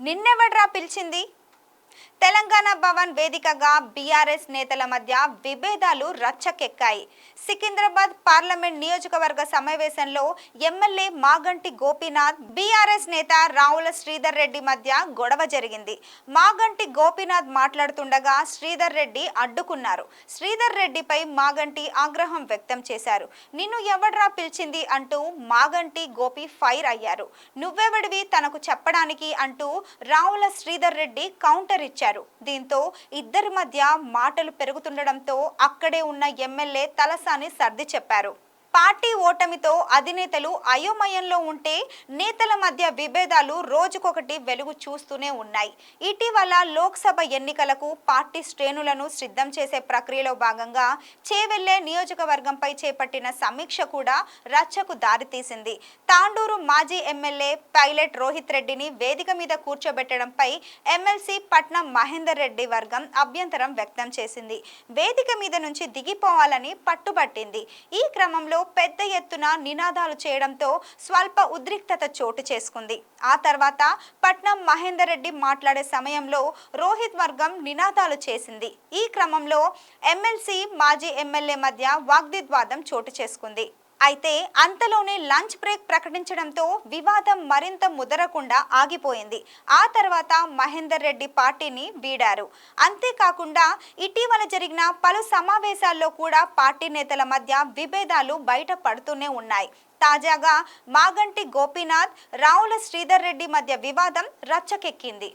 నిన్నెవడ్రా పిలిచింది? తెలంగాణ భవన్ వేదికగా బీఆర్ఎస్ నేతల మధ్య విభేదాలు రచ్చకెక్కాయి. సికింద్రాబాద్ పార్లమెంట్ నియోజకవర్గ సమావేశంలో ఎమ్మెల్యే మాగంటి గోపీనాథ్ బీఆర్ఎస్ నేత రావుల శ్రీధర్ రెడ్డి మధ్య గొడవ జరిగింది. మాగంటి గోపీనాథ్ మాట్లాడుతుండగా శ్రీధర్ రెడ్డి అడ్డుకున్నారు. శ్రీధర్ రెడ్డిపై మాగంటి ఆగ్రహం వ్యక్తం చేశారు. నిన్ను ఎవడ్రా పిలిచింది? అంటూ మాగంటి గోపి ఫైర్ అయ్యారు. నువ్వెవడివి? తనకు చెప్పడానికి అంటూ రావుల శ్రీధర్ రెడ్డి కౌంటర్ ఇచ్చారు. దీంతో ఇద్దరి మధ్య మాటలు పెరుగుతుండడంతో అక్కడే ఉన్న ఎమ్మెల్యే తలసాని సర్ది చెప్పారు. పార్టీ ఓటమితో అధినేతలు అయోమయంలో ఉంటే నేతల మధ్య విభేదాలు రోజుకొకటి వెలుగు చూస్తూనే ఉన్నాయి. ఇటీవల లోక్సభ ఎన్నికలకు పార్టీ శ్రేణులను సిద్ధం చేసే ప్రక్రియలో భాగంగా చేవెళ్ళే నియోజకవర్గంపై చేపట్టిన సమీక్ష కూడా రచ్చకు దారితీసింది. తాండూరు మాజీ ఎమ్మెల్యే పైలట్ రోహిత్ రెడ్డిని వేదిక మీద కూర్చోబెట్టడంపై ఎమ్మెల్సీ పట్నం మహేందర్ రెడ్డి వర్గం అభ్యంతరం వ్యక్తం చేసింది. వేదిక మీద నుంచి దిగిపోవాలని పట్టుబట్టింది. ఈ క్రమంలో పెద్ద ఎత్తున నినాదాలు చేయడంతో స్వల్ప ఉద్రిక్తత చోటు చేసుకుంది. ఆ తర్వాత పట్నం మహేందర్ రెడ్డి మాట్లాడే సమయంలో రోహిత్ వర్గం నినాదాలు చేసింది. ఈ క్రమంలో ఎమ్మెల్సీ మాజీ ఎమ్మెల్యే మధ్య వాగ్విద్వాదం చోటు చేసుకుంది. అయితే అంతలోనే లంచ్ బ్రేక్ ప్రకటించడంతో వివాదం మరింత ముదరకుండా ఆగిపోయింది. ఆ తర్వాత మహేందర్ రెడ్డి పార్టీని వీడారు. అంతేకాకుండా ఇటీవల జరిగిన పలు సమావేశాల్లో కూడా పార్టీ నేతల మధ్య విభేదాలు బయట పడుతూనే ఉన్నాయి. తాజాగా మాగంటి గోపీనాథ్ రావుల శ్రీధర్ రెడ్డి మధ్య వివాదం రచ్చకెక్కింది.